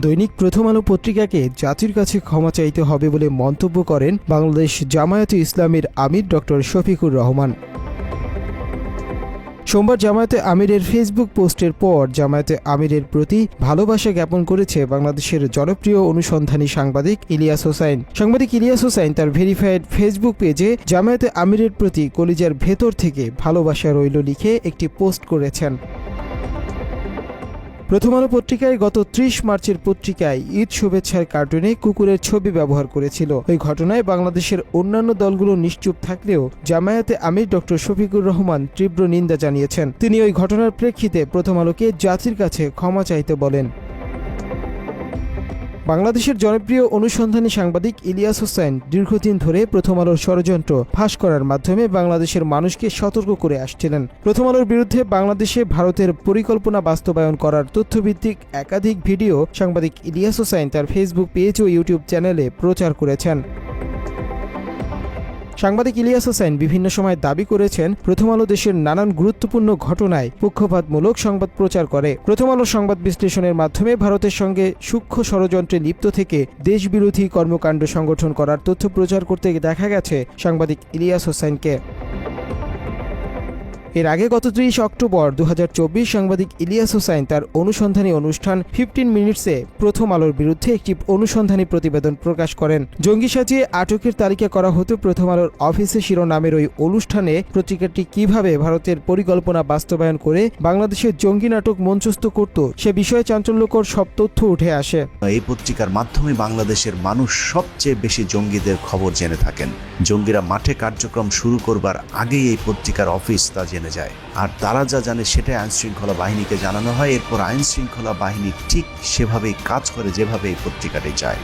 দৈনিক প্রথম আলো পত্রিকাকে জাতির কাছে ক্ষমা চাইতে হবে বলে মন্তব্য করেন বাংলাদেশ জামায়াতে ইসলামের আমির ডক্টর শফিকুর রহমান। সোমবার জামায়াতে আমিরের ফেসবুক পোস্টের পর জামায়াতে আমিরের প্রতি ভালোবাসা জ্ঞাপন করেছে বাংলাদেশের জনপ্রিয় অনুসন্ধানী সাংবাদিক ইলিয়াস হোসাইন। সাংবাদিক ইলিয়াস হোসাইন তার ভেরিফাইড ফেসবুক পেজে জামায়াতে আমিরের প্রতি কলিজার ভেতর থেকে ভালোবাসা রইল লিখে একটি পোস্ট করেছেন। প্রথম আলো পত্রিকায় গত ত্রিশ মার্চের পত্রিকায় ঈদ শুভেচ্ছার কার্টুনে কুকুরের ছবি ব্যবহার করেছিল। ওই ঘটনায় বাংলাদেশের অন্যান্য দলগুলো নিশ্চুপ থাকলেও জামায়াতে আমির ডক্টর শফিকুর রহমান তীব্র নিন্দা জানিয়েছেন। তিনি ওই ঘটনার প্রেক্ষিতে প্রথম আলোকে জাতির কাছে ক্ষমা চাইতে বলেন। বাংলাদেশের জনপ্রিয় অনুসন্ধানী সাংবাদিক ইলিয়াস হোসেন দীর্ঘদিন ধরে প্রথম আলোর ষড়যন্ত্র ফাঁস করার মাধ্যমে বাংলাদেশের মানুষকে সতর্ক করে আসছিলেন। প্রথম আলোর বিরুদ্ধে বাংলাদেশে ভারতের পরিকল্পনা বাস্তবায়ন করার তথ্যভিত্তিক একাধিক ভিডিও সাংবাদিক ইলিয়াস হোসেন তার ফেসবুক পেজ ও ইউটিউব চ্যানেলে প্রচার করেছেন। সাংবাদিক ইলিয়াস হোসেন বিভিন্ন সময় দাবি করেছেন, প্রথম আলো দেশের নানান গুরুত্বপূর্ণ ঘটনায় পক্ষপাতমূলক সংবাদ প্রচার করে। প্রথম আলো সংবাদ বিশ্লেষণের মাধ্যমে ভারতের সঙ্গে সূক্ষ্ম ষড়যন্ত্রে লিপ্ত থেকে দেশবিরোধী কর্মকাণ্ড সংগঠন করার তথ্য প্রচার করতে দেখা গেছে সাংবাদিক ইলিয়াস হোসেনকে। এর আগে গত ত্রিশ অক্টোবর দু হাজার চব্বিশ সাংবাদিক ইলিয়াস হোসাইন তার অনুসন্ধানী অনুষ্ঠান ফিফটিন মিনিটসে প্রথম আলোর বিরুদ্ধে একটি অনুসন্ধানী প্রতিবেদন প্রকাশ করেন। জঙ্গি সাজিয়ে আটকের তালিকা করা হতো প্রথম আলোর অফিসে শিরোনামের ওই অনুষ্ঠানে পত্রিকাটি কীভাবে ভারতের পরিকল্পনা বাস্তবায়ন করে বাংলাদেশের জঙ্গি নাটক মঞ্চস্থ করত, সে বিষয়ে চাঞ্চল্যকর সব তথ্য উঠে আসে। এই পত্রিকার মাধ্যমে বাংলাদেশের মানুষ সবচেয়ে বেশি জঙ্গিদের খবর জেনে থাকেন। জঙ্গিরা মাঠে কার্যক্রম শুরু করবার আগেই এই পত্রিকার অফিস তা জেনে যায়। আর তারা যা জানে সেটাই আইন শৃঙ্খলা বাহিনীকে জানানো হয়। এরপর আইন শৃঙ্খলা বাহিনী ঠিক সেভাবেই কাজ করে, যেভাবে এই পত্রিকাটি চায়।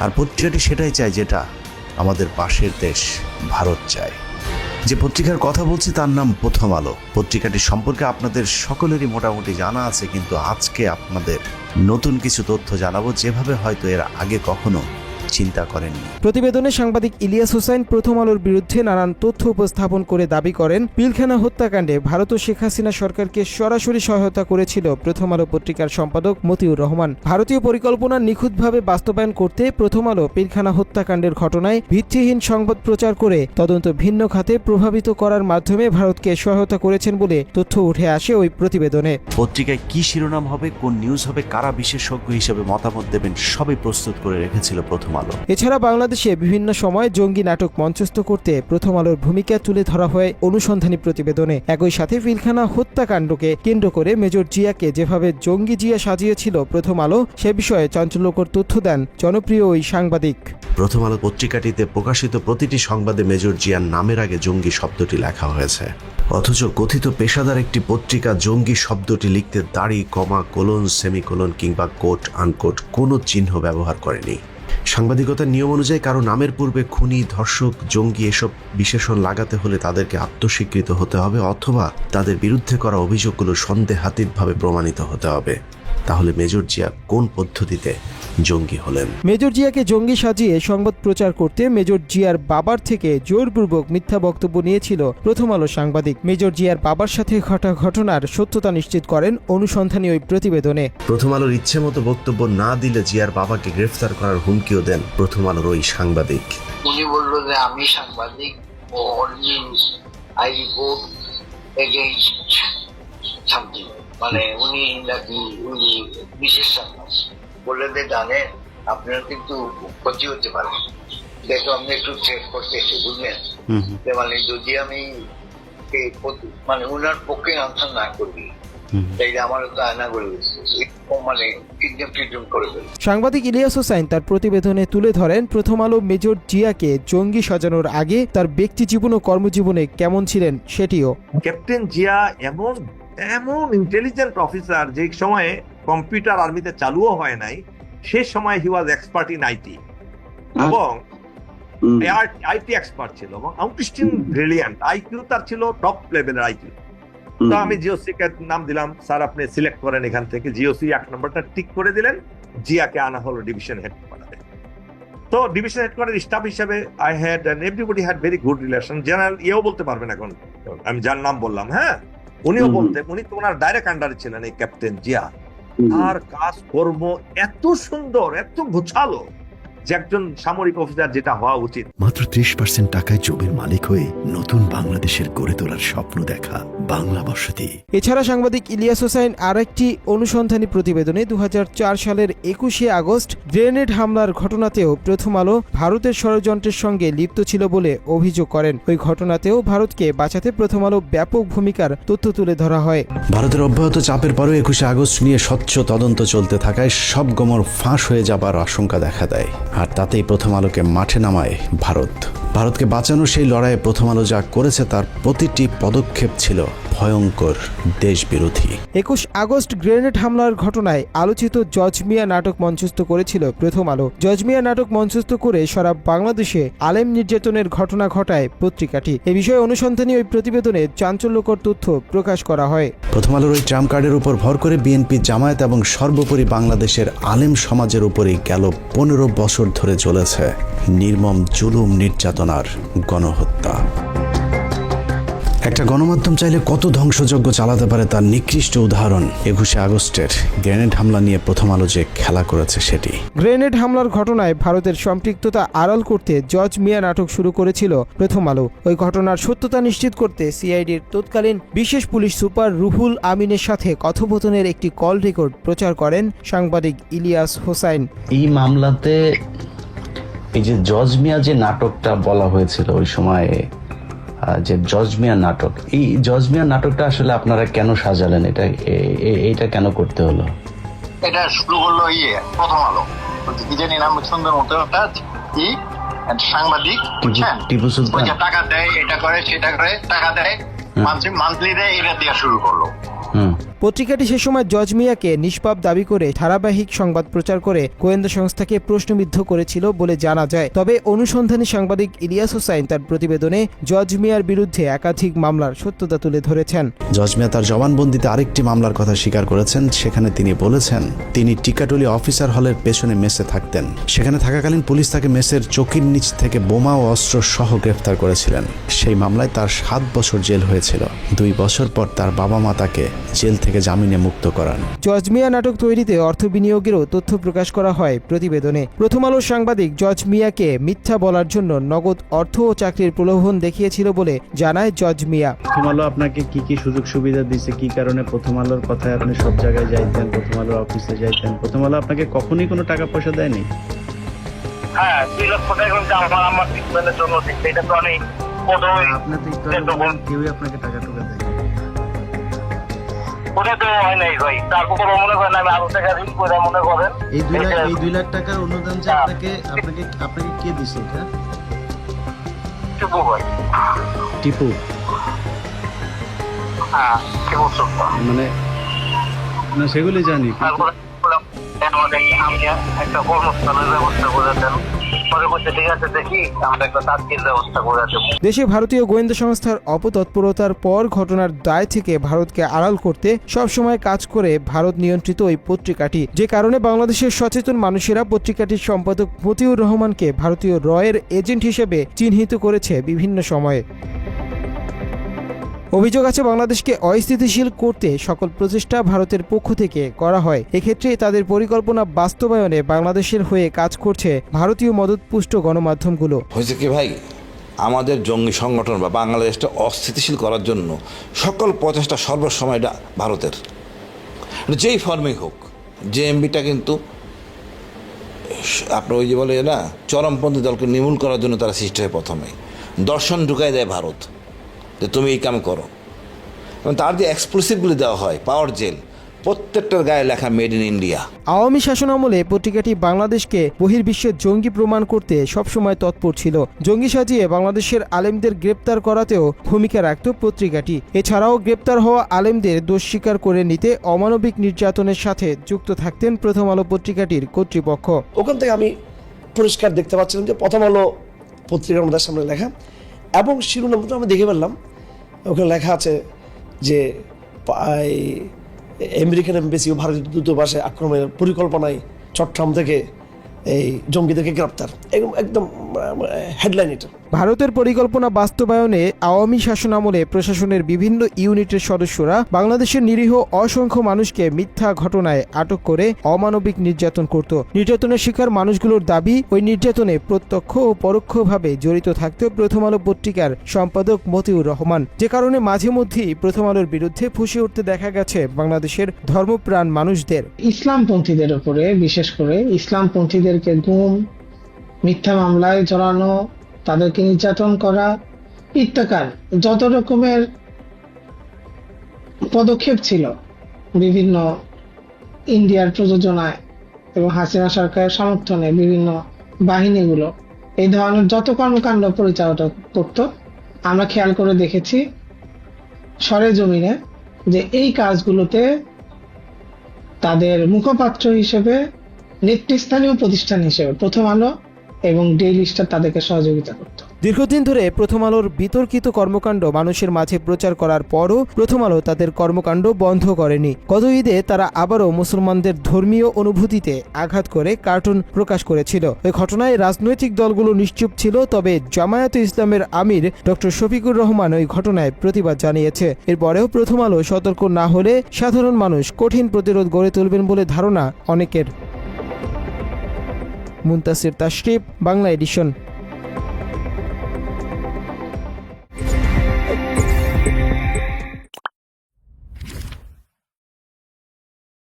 আর পত্রিকাটি সেটাই চায় যেটা আমাদের পাশের দেশ ভারত চায়। যে পত্রিকার কথা বলছি তার নাম প্রথম আলো। পত্রিকাটি সম্পর্কে আপনাদের সকলেরই মোটামুটি জানা আছে, কিন্তু আজকে আপনাদের নতুন কিছু তথ্য জানাব, যেভাবে হয়তো এর আগে কখনো চিন্তা করেননি। প্রতিবেদনে সাংবাদিক ইলিয়াস হোসেন প্রথম আলোর বিরুদ্ধে নানান তথ্য উপস্থাপন করে দাবি করেন পিলখানা হত্যাকাণ্ডে ভারত ও শেখ হাসিনা সরকারকে সরাসরি সহায়তা করেছিল প্রথম আলো পত্রিকার সম্পাদক মতিউর রহমান। ভারতীয় পরিকল্পনা নিখুঁতভাবে বাস্তবায়ন করতে প্রথম আলো পিলখানা হত্যাকাণ্ডের ঘটনায় ভিত্তিহীন সংবাদ প্রচার করে তদন্ত ভিন্ন খাতে প্রভাবিত করার মাধ্যমে ভারতকে সহায়তা করেছেন বলে তথ্য উঠে আসে ওই প্রতিবেদনে। পত্রিকায় কি শিরোনাম হবে কোন নিউজ হবে কারা বিশেষজ্ঞ হিসেবে মতামত দেবেন সবই প্রস্তুত করে রেখেছিল প্রথম আলো। এছাড়া বাংলাদেশে বিভিন্ন সময় জঙ্গি নাটক মঞ্চস্থ করতে প্রথম আলোর ভূমিকা তুলে ধরা হয় অনুসন্ধানী প্রতিবেদনে। একই সাথে পিলখানা হত্যাকাণ্ডকে কেন্দ্র করে মেজর জিয়াকে যেভাবে জঙ্গি জিয়া সাজিয়েছিল প্রথম আলো, সে বিষয়ে চাঞ্চল্যকর তথ্য দেন জনপ্রিয় ওই সাংবাদিক। প্রথম আলো পত্রিকাটিতে প্রকাশিত প্রতিটি সংবাদে মেজর জিয়ার নামের আগে জঙ্গি শব্দটি লেখা হয়েছে। অথচ কথিত পেশাদার একটি পত্রিকা জঙ্গি শব্দটি লিখতে দাড়ি, কমা, কোলন, সেমিকোলন কিংবা কোট, আনকোট কোনো চিহ্ন ব্যবহার করেনি। সাংবাদিকতার নিয়ম অনুযায়ী কারও নামের পূর্বে খুনি, ধর্ষক, জঙ্গি এসব বিশেষণ লাগাতে হলে তাদেরকে আত্মস্বীকৃত হতে হবে অথবা তাদের বিরুদ্ধে করা অভিযোগগুলো সন্দেহাতীতভাবে প্রমাণিত হতে হবে। তাহলে মেজর জিয়া কোন পদ্ধতিতে জঙ্গি হলেন। মেজর জিয়াকে জঙ্গি সাজিয়ে সংবাদ প্রচার করতে মেজর জিয়ার বাবার থেকে জোরপূর্বক মিথ্যা বক্তব্য নিয়েছিল প্রথম আলো সাংবাদিক। মেজর জিয়ার বাবার সাথে ঘটা ঘটনার সত্যতা নিশ্চিত করেন অনুসন্ধানী ওই প্রতিবেদনে। প্রথম আলোর ইচ্ছে মতো বক্তব্য না দিলে জিয়ার বাবাকে গ্রেফতার করার হুমকিও দেন প্রথম আলোর ওই সাংবাদিক। উনি বলল যে আমি সাংবাদিক আই রিপোর্ট এগেইনস্ট সামথিং। মানে উনি নাকি উনি বিশেষ সাংবাদিক। বললে যে জানেন আপনার কিন্তু ক্ষতি হতে পারে। দেখো আমি একটু চেক করতেছি বুঝলেন? যে মানে যদি আমি মানে উনার পক্ষে আনসার না করবি তাই আমার তো আয়না করে দিচ্ছে এরকম মানে সাংবাদিক ইলিয়াস হোসাইন তার প্রতিবেদনে তুলে ধরেন প্রথম আলো মেজর জিয়াকে জঙ্গি সাজানোর আগে তার ব্যক্তি জীবন ও কর্মজীবনে কেমন ছিলেন সেটিও। ক্যাপ্টেন জিয়া এমন এমন ইন্টেলিজেন্ট অফিসার যে সময়ে কম্পিউটার আর্মিতে চালুও হয় নাই সে সময় he was expert in IT এবং আইটি এক্সপার্ট ছিল এবং আউটস্টিন ব্রিলিয়ান্ট আইকিউ তার ছিল টপ লেভেলের আইকিউ তো আমি জিওসি কে নাম দিলাম স্যার আপনি সিলেক্ট করেন এখান থেকে জিওসি এক নম্বরটা টিক করে দিলেন জিয়াকে আনা হলো ডিভিশন হেড করাতে তো ডিভিশন হেড করার স্টাফ হিসেবে I had and everybody had very good relation general ইয়েও বলতে পারবেন এখন আমি যার নাম বললাম হ্যাঁ? উনিও। বলতেন উনি তো ওনার ডাইরেক্ট আন্ডারে ছিলেন এই ক্যাপ্টেন জিয়া। তার কাজ কর্ম এত সুন্দর এত গোছালো। যে একজন সামরিক অফিসার যেটা হওয়া উচিত। মাত্র ত্রিশ পার্সেন্ট টাকায় জমির মালিক হয়ে নতুন বাংলাদেশের গড়ে তোলার স্বপ্ন দেখা বাংলা বসতি। এছাড়া সাংবাদিক ইলিয়াস হোসাইন আরেকটি অনুসন্ধানী প্রতিবেদনে দুহাজার চার সালের একুশে আগস্ট গ্রেনেড হামলার ঘটনাতেও প্রথম আলো ভারতের ষড়যন্ত্রের সঙ্গে লিপ্ত ছিল বলে অভিযোগ করেন। ওই ঘটনাতেও ভারতকে বাঁচাতে প্রথম আলো ব্যাপক ভূমিকার তথ্য তুলে ধরা হয়। ভারতের অব্যাহত চাপের পরেও একুশে আগস্ট নিয়ে স্বচ্ছ তদন্ত চলতে থাকায় সব গমর ফাঁস হয়ে যাবার আশঙ্কা দেখা দেয়। আর তাতেই প্রথম আলোকে মাঠে নামায় ভারত। ভারতকে বাঁচানোর সেই লড়াইয়ে প্রথম আলো যা করেছে তার প্রতিটি পদক্ষেপ ছিল ভয়ঙ্কর দেশবিরোধী। একুশ আগস্ট গ্রেনেড হামলার ঘটনায় আলোচিত জজ মিয়া নাটক মঞ্চস্থ করেছিল প্রথম আলো। জজ মিয়া নাটক মঞ্চস্থ করে সারা বাংলাদেশে আলেম নির্যাতনের ঘটনা ঘটায় পত্রিকাটি। এ বিষয়ে অনুসন্ধানী ওই প্রতিবেদনে চাঞ্চল্যকর তথ্য প্রকাশ করা হয়। প্রথম আলোর ওই ট্রাম্প কার্ডের উপর ভর করে বিএনপি জামায়াত এবং সর্বোপরি বাংলাদেশের আলেম সমাজের উপরই গেল পনেরো বছর ধরে চলেছে নির্মম জুলুম নির্যাতনার গণহত্যা। একটা গণমাধ্যম চাইলে কত ধ্বংসযজ্ঞ চালাতে পারে তার নিকৃষ্ট উদাহরণ একুশে আগস্টের গ্রেনেড হামলা নিয়ে প্রথম আলো যে খেলা করেছে সেটি। গ্রেনেড হামলার ঘটনায় ভারতের সম্পৃক্ততা আড়াল করতে জজ মিয়া নাটক শুরু করেছিল প্রথম আলো। ওই ঘটনার সত্যতা নিশ্চিত করতে সিআইডির তৎকালীন বিশেষ পুলিশ সুপার রুহুল আমিনের সাথে কথোপকথনের একটি কল রেকর্ড প্রচার করেন সাংবাদিক ইলিয়াস হোসাইন। এই মামলাতে এই যে জজ মিয়া যে নাটকটা বলা হয়েছিল ওই সময়ে যে জজমিয়া নাটক এই জজমিয়া নাটকটা আসলে আপনারা কেন সাজালেন? এটা এ- এ- এইটা কেন করতে হলো? এটা শুরু হলো ইয়ে প্রথম আলো। কি জানি নাম সুন্দর মতো একটা কি সাংবাদিক বুঝছেন? টিপু সুলতান? যে টাকা দেয় এটা করে সেটা করে টাকা দেয় মান্থলি মান্থলি দেয় এটা দেওয়া শুরু করল। পত্রিকাটি সে সময় জজ মিয়াকে নিষ্পাপ দাবি করে ধারাবাহিক সংবাদ প্রচার করে গোয়েন্দা সংস্থাকে প্রশ্নবিদ্ধ করেছিল বলে জানা যায়। তবে অনুসন্ধানী সাংবাদিক ইলিয়াস হোসাইন তার প্রতিবেদনে জজ মিয়ার বিরুদ্ধে একাধিক মামলার সত্যতা তুলে ধরেছেন। জজ মিয়া তার জবানবন্দিতে আরেকটি মামলার কথা স্বীকার করেছেন। সেখানে তিনি বলেছেন, তিনি টিকাটলি অফিসার হলের পেছনে মেসে থাকতেন। সেখানে থাকাকালীন পুলিশ তাকে মেসের চকির নিচ থেকে বোমা ও অস্ত্র সহ গ্রেফতার করেছিলেন। সেই মামলায় তার সাত বছর জেল হয়েছিল। দুই বছর পর তার বাবা মা তাকে জেল থেকে জামিনে মুক্ত করান। জজমিয়া নাটক তৈরিতে অর্থ বিনিয়োগেরও তথ্য প্রকাশ করা হয় প্রতিবেদনে। প্রথম আলোর সাংবাদিক জজ মিয়াকে মিথ্যা বলার জন্য নগদ অর্থ ও চাকরির প্রলোভন দেখিয়েছিল বলে জানায় জজ মিয়া। প্রথম আলো আপনাকে কি কি সুযোগ সুবিধা দিছে? কি কারণে প্রথম আলোর কথায় আপনি সব জায়গায় যাইতেন প্রথম আলোর অফিসে যাইতেন? প্রথম আলো আপনাকে কখনই কোনো টাকা পয়সা দেয়নি? হ্যাঁ দুই লক্ষ টাকা আমার আমার ট্রিটমেন্টের জন্য এটা তো আমি আপনার তো কেউই আপনাকে টাকা টুকা দেয়নি। ওটা তো হয় নাই ভাই। তারপর মনে করেন আমি আরও টাকা ঋণ করে মনে করেন। এই দুই লাখ এই দুই লাখ টাকার অনুদান যে হ্যাঁ। আপনাকে আপনাকে আপনাকে কে দিছে এটা? টিপু ভাই। টিপু। হ্যাঁ টিপু মানে না সেগুলি জানি তারপরে আমি একটা কর্মস্থানের ব্যবস্থা করে দেন। দেশে ভারতীয় গোয়েন্দা সংস্থার অপতৎপরতার পর ঘটনার দায় থেকে ভারতকে আড়াল করতে সবসময় কাজ করে ভারত নিয়ন্ত্রিত ওই পত্রিকাটি, যে কারণে বাংলাদেশের সচেতন মানুষেরা পত্রিকাটির সম্পাদক মতিউর রহমানকে ভারতীয় রয়ের এজেন্ট হিসেবে চিহ্নিত করেছে বিভিন্ন সময়ে। অভিযোগ আছে বাংলাদেশকে অস্থিতিশীল করতে সকল প্রচেষ্টা ভারতের পক্ষ থেকে করা হয়। এক্ষেত্রে তাদের পরিকল্পনা বাস্তবায়নে বাংলাদেশের হয়ে কাজ করছে ভারতীয় মদতপুষ্ট গণমাধ্যমগুলো। হয়েছে কি ভাই? আমাদের জঙ্গি সংগঠন বা বাংলাদেশটা অস্থিতিশীল করার জন্য সকল প্রচেষ্টা সর্বসময়টা ভারতের। এটা যেই ফর্মেই হোক যে এমবিটা কিন্তু আপনার ওই যে বলে না, চরমপন্থী দলকে নির্মূল করার জন্য তারা সৃষ্টি হয় প্রথমে দর্শন ঢুকাই দেয় ভারত। যে তুমি এই কাম করো। এবং তার যে এক্সপ্লোসিভগুলি দেওয়া হয় পাওয়ার জেল প্রত্যেকটার গায়ে লেখা মেড ইন ইন্ডিয়া আওয়ামী শাসনামলে পত্রিকাটি বাংলাদেশকে বহির্বিশ্বের জঙ্গি প্রমাণ করতে সবসময় তৎপর ছিল। জঙ্গি সাজিয়ে বাংলাদেশের আলেমদের গ্রেপ্তার করাতেও ভূমিকা রাখত পত্রিকাটি। এছাড়াও গ্রেপ্তার হওয়া আলেমদের দোষ স্বীকার করে নিতে অমানবিক নির্যাতনের সাথে যুক্ত থাকতেন প্রথম আলো পত্রিকাটির কর্তৃপক্ষ। ওখান থেকে আমি পরিষ্কার দেখতে পাচ্ছিলাম যে প্রথম আলো পত্রিকার মধ্যে সামনে লেখা এবং শিরোনামটা আমি দেখে ফেললাম। ওখানে লেখা আছে যে আমেরিকান এমবেসি ও ভারতীয় দূতাবাসে আক্রমণের পরিকল্পনায় চট্টগ্রাম থেকে এই জঙ্গিদেরকে গ্রেপ্তার। একদম একদম হেডলাইন এটা। ভারতের পরিকল্পনা বাস্তবায়নে আওয়ামী শাসনামলে প্রশাসনের বিভিন্ন ইউনিটের সদস্যরা বাংলাদেশের নিরীহ অসংখ্য মানুষকে মিথ্যা ঘটনায় আটক করে অমানবিক নির্যাতন করত। নির্যাতনের শিকার মানুষগুলোর দাবি ওই নির্যাতনে প্রত্যক্ষ ও পরোক্ষভাবে জড়িত থাকত প্রথম আলো পত্রিকার সম্পাদক মতিউর রহমান। যে কারণে মাঝে মধ্যেই প্রথম আলোর বিরুদ্ধে ফুসে উঠতে দেখা গেছে বাংলাদেশের ধর্মপ্রাণ মানুষদের। ইসলামপন্থীদের উপরে বিশেষ করে ইসলামপন্থীদেরকে গুম মিথ্যা মামলায় জড়ানো, তাদেরকে নির্যাতন করা, ইত্যাকার যত রকমের পদক্ষেপ ছিল বিভিন্ন ইন্ডিয়ার প্রযোজনায় এবং হাসিনা সরকারের সমর্থনে বিভিন্ন বাহিনীগুলো, এই ধরনের যত কর্মকাণ্ড পরিচালনা করত, আমরা খেয়াল করে দেখেছি সরেজমিনে যে এই কাজগুলোতে তাদের মুখপাত্র হিসেবে নেতৃস্থানীয় প্রতিষ্ঠান হিসেবে প্রথম আলো এবং ডেইলি স্টার তাদেরকে সহযোগিতা করতো। দীর্ঘদিন ধরে প্রথম আলোর বিতর্কিত কর্মকাণ্ড মানুষের মাঝে প্রচার করার পরও প্রথম আলো তাদের কর্মকাণ্ড বন্ধ করেনি। গত ঈদে তারা আবারও মুসলমানদের ধর্মীয় অনুভূতিতে আঘাত করে কার্টুন প্রকাশ করেছিল। ওই ঘটনায় রাজনৈতিক দলগুলো নিশ্চুপ ছিল, তবে জামায়াতে ইসলামের আমির ডক্টর শফিকুর রহমান ওই ঘটনায় প্রতিবাদ জানিয়েছে। এরপরেও প্রথম আলো সতর্ক না হলে সাধারণ মানুষ কঠিন প্রতিরোধ গড়ে তুলবেন বলে ধারণা অনেকের। মুন্তাসির তাশরিফ বাংলা এডিশন